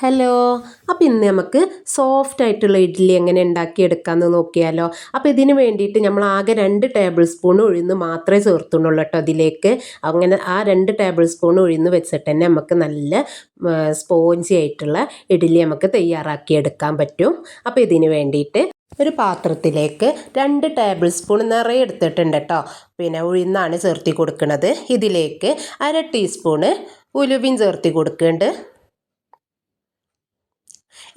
Hello അപ്പോൾ ഇന്ന് നമുക്ക് സോഫ്റ്റ് ആയിട്ടുള്ള ഇഡ്ഡലി എങ്ങനെ ഉണ്ടാക്കിയെടുക്കാമെന്ന് നോക്കിയാലോ. അപ്പോൾ ഇതിന് വേണ്ടിയിട്ട് നമ്മൾ ആകെ രണ്ട് ടേബിൾ സ്പൂൺ ഉഴുന്ന് മാത്രമേ ചേർത്തുള്ളൂ കേട്ടോ അതിലേക്ക് അങ്ങനെ ആ രണ്ട് ടേബിൾ സ്പൂൺ ഉഴുന്ന് വെച്ചിട്ട് തന്നെ നമുക്ക് നല്ല സ്പോഞ്ചി ആയിട്ടുള്ള ഇഡ്ഡലി നമുക്ക് തയ്യാറാക്കിയെടുക്കാൻ പറ്റും. അപ്പോൾ ഇതിന് വേണ്ടിയിട്ട് ഒരു പാത്രത്തിലേക്ക് രണ്ട് ടേബിൾ സ്പൂൺ നിറയെ എടുത്തിട്ടുണ്ട് കേട്ടോ. പിന്നെ ഉഴുന്നാണ് ചേർത്തി കൊടുക്കുന്നത്. ഇതിലേക്ക് അര ടീസ്പൂണ് ഉലുവിൻ ചേർത്തി കൊടുക്കുന്നുണ്ട്.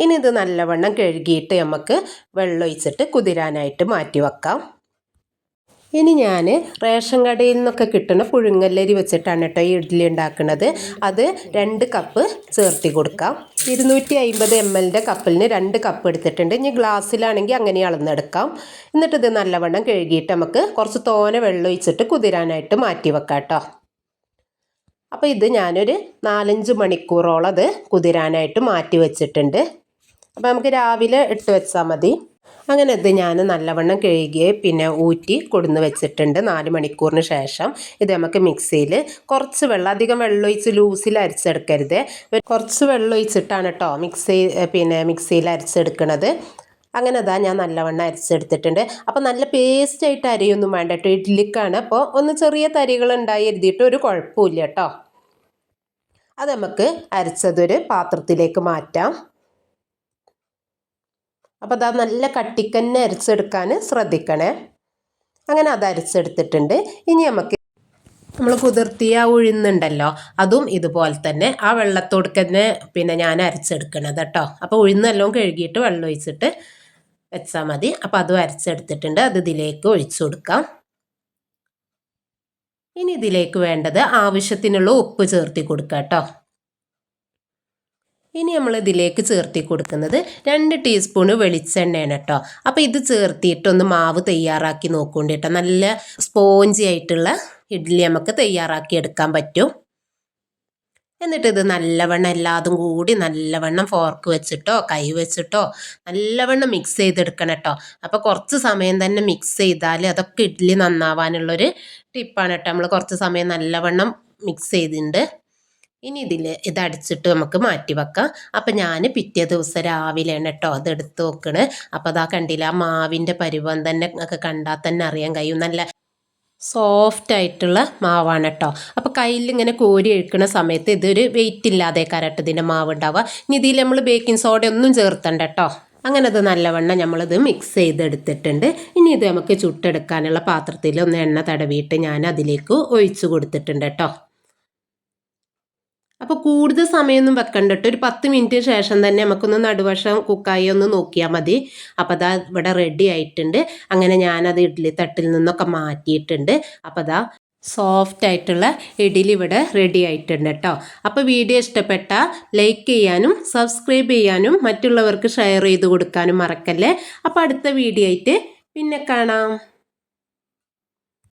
ഇനി ഇത് നല്ലവണ്ണം കഴുകിയിട്ട് നമുക്ക് വെള്ളമൊഴിച്ചിട്ട് കുതിരാനായിട്ട് മാറ്റി വെക്കാം. ഇനി ഞാൻ റേഷൻ കടയിൽ നിന്നൊക്കെ കിട്ടുന്ന പുഴുങ്ങല്ലരി വെച്ചിട്ടാണ് കേട്ടോ ഈ ഇഡ്ഡലി ഉണ്ടാക്കുന്നത്. അത് രണ്ട് കപ്പ് ചേർത്തി കൊടുക്കാം. ഇരുന്നൂറ്റി അമ്പത് എം എല്ലിന്റെ കപ്പിലിന് രണ്ട് കപ്പ് എടുത്തിട്ടുണ്ട്. ഇനി ഗ്ലാസ്സിലാണെങ്കിൽ അങ്ങനെ അളന്നെടുക്കാം. എന്നിട്ട് ഇത് നല്ലവണ്ണം കഴുകിയിട്ട് നമുക്ക് കുറച്ച് തോനെ വെള്ളം ഒഴിച്ചിട്ട് കുതിരാനായിട്ട് മാറ്റി വെക്കാം കേട്ടോ. അപ്പോൾ ഇത് ഞാനൊരു നാലഞ്ച് മണിക്കൂറോളം അത് കുതിരാനായിട്ട് മാറ്റി വെച്ചിട്ടുണ്ട്. അപ്പോൾ നമുക്ക് രാവിലെ ഇട്ട് വെച്ചാൽ മതി. അങ്ങനെ ഇത് ഞാൻ നല്ലവണ്ണം കഴുകി പിന്നെ ഊറ്റി കൊടുന്ന് വെച്ചിട്ടുണ്ട് നാല് മണിക്കൂറിന് ശേഷം. ഇത് നമുക്ക് മിക്സിയിൽ കുറച്ച് വെള്ളം അധികം വെള്ളം ഒഴിച്ച് ലൂസിൽ അരിച്ചെടുക്കരുത്. കുറച്ച് വെള്ളം ഒഴിച്ചിട്ടാണ് കേട്ടോ മിക്സി പിന്നെ മിക്സിയിൽ അരിച്ചെടുക്കണത്. അങ്ങനെ അതാ ഞാൻ നല്ലവണ്ണം അരിച്ചെടുത്തിട്ടുണ്ട്. അപ്പോൾ നല്ല പേസ്റ്റ് ആയിട്ട് അരിയൊന്നും വേണ്ട കേട്ടോ ഇഡ്ലിക്കാണ്. അപ്പോൾ ഒന്ന് ചെറിയ തരികൾ ഉണ്ടായി എഴുതിയിട്ട് ഒരു കുഴപ്പമില്ല കേട്ടോ. അത് നമുക്ക് അരച്ചതൊരു പാത്രത്തിലേക്ക് മാറ്റാം. അപ്പോൾ അത് നല്ല കട്ടിക്കന്നെ അരച്ചെടുക്കാൻ ശ്രദ്ധിക്കണേ. അങ്ങനെ അത് അരച്ചെടുത്തിട്ടുണ്ട്. ഇനി നമുക്ക് നമ്മൾ കുതിർത്തിയ ഉഴുന്നുണ്ടല്ലോ അതും ഇതുപോലെ തന്നെ ആ വെള്ളത്തോടുക്കന്നെ പിന്നെ ഞാൻ അരച്ചെടുക്കണത് കേട്ടോ. അപ്പോൾ ഉഴുന്നെല്ലാം കഴുകിയിട്ട് വെള്ളം ഒഴിച്ചിട്ട് വെച്ചാൽ മതി. അപ്പോൾ അതും അരച്ചെടുത്തിട്ടുണ്ട്. അത് ഇതിലേക്ക് ഒഴിച്ചു കൊടുക്കാം. ഇനി ഇതിലേക്ക് വേണ്ടത് ആവശ്യത്തിനുള്ള ഉപ്പ് ചേർത്തി കൊടുക്കാം കേട്ടോ. ഇനി നമ്മൾ ഇതിലേക്ക് ചേർത്തി കൊടുക്കുന്നത് രണ്ട് ടീസ്പൂണ് വെളിച്ചെണ്ണയാണ് കേട്ടോ അപ്പോൾ ഇത് ചേർത്തിയിട്ടൊന്ന് മാവ് തയ്യാറാക്കി നോക്കൊണ്ട് കേട്ടോ നല്ല സ്പോഞ്ചി ആയിട്ടുള്ള ഇഡ്ഡലി നമുക്ക് തയ്യാറാക്കി എടുക്കാൻ പറ്റും. എന്നിട്ട് ഇത് നല്ലവണ്ണം എല്ലാതും കൂടി നല്ലവണ്ണം ഫോർക്ക് വെച്ചിട്ടോ കൈ വെച്ചിട്ടോ നല്ലവണ്ണം മിക്സ് ചെയ്തെടുക്കണം കേട്ടോ അപ്പോൾ കുറച്ച് സമയം തന്നെ മിക്സ് ചെയ്താൽ അതൊക്കെ ഇഡ്ഡലി നന്നാവാനുള്ളൊരു ടിപ്പാണ് കേട്ടോ നമ്മൾ കുറച്ച് സമയം നല്ലവണ്ണം മിക്സ് ചെയ്തിട്ടുണ്ട് ഇനി ഇതിൽ ഇതടിച്ചിട്ട് നമുക്ക് മാറ്റി വെക്കാം. അപ്പം ഞാൻ പിറ്റേ ദിവസം രാവിലെയാണ് കേട്ടോ അത് എടുത്ത് നോക്കണേ. അപ്പം അതാ കണ്ടില്ല ആ മാവിന്റെ പരുവം തന്നെ ഒക്കെ കണ്ടാൽ തന്നെ അറിയാൻ കഴിയും. നല്ല സോഫ്റ്റ് ആയിട്ടുള്ള മാവാണ് കേട്ടോ അപ്പോൾ കയ്യിൽ ഇങ്ങനെ കോരി എഴുക്കുന്ന സമയത്ത് ഇതൊരു വെയിറ്റ് ഇല്ലാതെ കരട്ട് ഇതിന്റെ മാവ് ഉണ്ടാവുക. ഇനി ഇതിൽ നമ്മൾ ബേക്കിംഗ് സോഡ ഒന്നും ചേർത്തണ്ട കേട്ടോ അങ്ങനെ അത് നല്ലവണ്ണം നമ്മളിത് മിക്സ് ചെയ്തെടുത്തിട്ടുണ്ട്. ഇനി ഇത് നമുക്ക് ചുട്ടെടുക്കാനുള്ള പാത്രത്തിൽ ഒന്ന് എണ്ണ തടവിയിട്ട് ഞാൻ അതിലേക്ക് ഒഴിച്ചു കൊടുത്തിട്ടുണ്ട് കേട്ടോ അപ്പോൾ കൂടുതൽ സമയമൊന്നും വെക്കണ്ട കേട്ടോ ഒരു പത്ത് മിനിറ്റ് ശേഷം തന്നെ നമുക്കൊന്ന് നടുവശം കുക്കായി ഒന്ന് നോക്കിയാൽ മതി. അപ്പോൾ അതാ ഇവിടെ റെഡി ആയിട്ടുണ്ട്. അങ്ങനെ ഞാനത് ഇഡ്ഡലി തട്ടിൽ നിന്നൊക്കെ മാറ്റിയിട്ടുണ്ട്. അപ്പോൾ അതാ സോഫ്റ്റ് ആയിട്ടുള്ള ഇഡ്ഡലി ഇവിടെ റെഡി ആയിട്ടുണ്ട് കേട്ടോ. അപ്പോൾ വീഡിയോ ഇഷ്ടപ്പെട്ട ലൈക്ക് ചെയ്യാനും സബ്സ്ക്രൈബ് ചെയ്യാനും മറ്റുള്ളവർക്ക് ഷെയർ ചെയ്ത് കൊടുക്കാനും മറക്കല്ലേ. അപ്പോൾ അടുത്ത വീഡിയോ ആയിട്ട് പിന്നെ കാണാം.